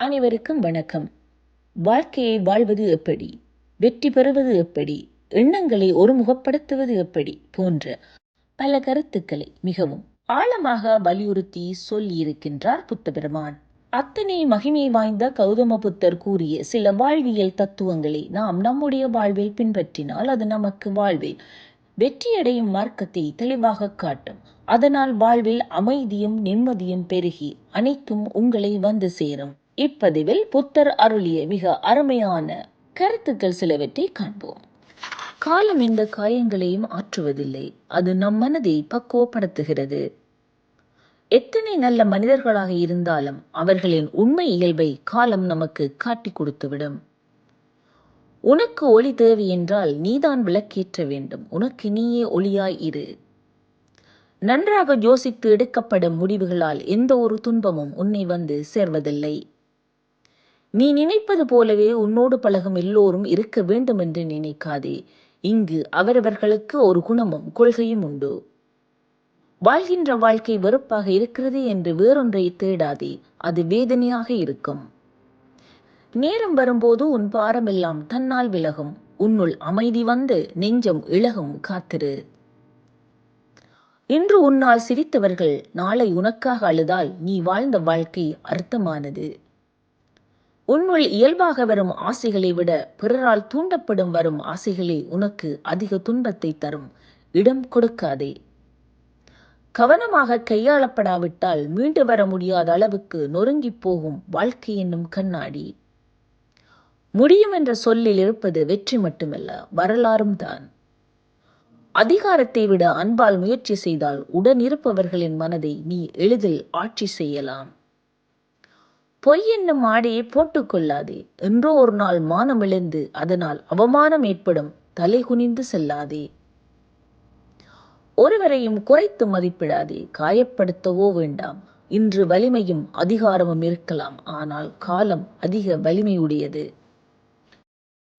அனைவருக்கும் வணக்கம். வாழ்க்கையை வாழ்வது எப்படி? வெற்றி பெறுவது எப்படி? எண்ணங்களை ஒருமுகப்படுத்துவது எப்படி? போன்ற பல கருத்துக்களை மிகவும் ஆழமாக வலியுறுத்தி சொல்லியிருக்கின்றார் புத்த பெருமான் அத்தனை மகிமை வாய்ந்த கௌதம புத்தர் கூறிய சில வாழ்வியல் தத்துவங்களை நாம் நம்முடைய வாழ்வில் பின்பற்றினால் அது நமக்கு வாழ்வில் வெற்றியடையும் மார்க்கத்தை தெளிவாக காட்டும். அதனால் வாழ்வில் அமைதியும் நிம்மதியும் பெருகி அனைத்தும் உங்களை வந்து சேரும். இப்பதிவில் புத்தர் அருளிய மிக அருமையான கருத்துக்கள் சிலவற்றை காண்போம். காலம் எந்த காயங்களையும் ஆற்றுவதில்லை. அது நம் மனதை பக்குவப்படுத்துகிறது. எத்தனை நல்ல மனிதர்களாக இருந்தாலும் அவர்களின் உண்மை இயல்பை காலம் நமக்கு காட்டி கொடுத்துவிடும். உனக்கு ஒளி தேவை என்றால் நீதான் விளக்கேற்ற வேண்டும். உனக்கு நீயே ஒளியாய் இரு. நன்றாக யோசித்து எடுக்கப்படும் முடிவுகளால் எந்த ஒரு துன்பமும் உன்னை வந்து சேர்வதில்லை. நீ நினைப்பது போலவே உன்னோடு பழகும் எல்லோரும் இருக்க வேண்டும் என்று நினைக்காதே. இங்கு அவரவர்களுக்கு ஒரு குணமும் கொள்கையும் உண்டு. வாழ்கின்ற வாழ்க்கை வெறுப்பாக இருக்கிறது என்று வேறொன்றை தேடாதே. அது வேதனையாக இருக்கும். நேரம் வரும்போது உன் பாரமெல்லாம் தன்னால் விலகும். உன்னுள் அமைதி வந்து நெஞ்சம் இழகும் காத்திரு. இன்று உன்னால் சிரித்தவர்கள் நாளை உனக்காக அழுதால் நீ வாழ்ந்த வாழ்க்கை அர்த்தமானது. உன்னுள் இயல்பாக வரும் ஆசைகளை விட பிறரால் தூண்டப்படும் வரும் ஆசைகளே உனக்கு அதிக துன்பத்தை தரும். இடம் கொடுக்காதே. கவனமாக கையாளப்படாவிட்டால் மீண்டு வர முடியாத அளவுக்கு நொறுங்கி போகும் வாழ்க்கை என்னும் கண்ணாடி. முடியும் என்ற சொல்லில் இருப்பது வெற்றி மட்டுமல்ல வரலாறும் தான். அதிகாரத்தை விட அன்பால் முயற்சி செய்தால் உடன் இருப்பவர்களின் மனதை நீ எளிதில் ஆட்சி செய்யலாம். பொய் என்னும் ஆடையை போட்டுக்கொள்ளாதே. என்றோ ஒரு நாள் மானம் இழந்து அதனால் அவமானம் ஏற்படும். தலை குனிந்து செல்லாதே. ஒருவரையும் குறைத்து மதிப்பிடாதே. காயப்படுத்தவோ வேண்டாம். இன்று வலிமையும் அதிகாரமும் இருக்கலாம். ஆனால் காலம் அதிக வலிமையுடையது.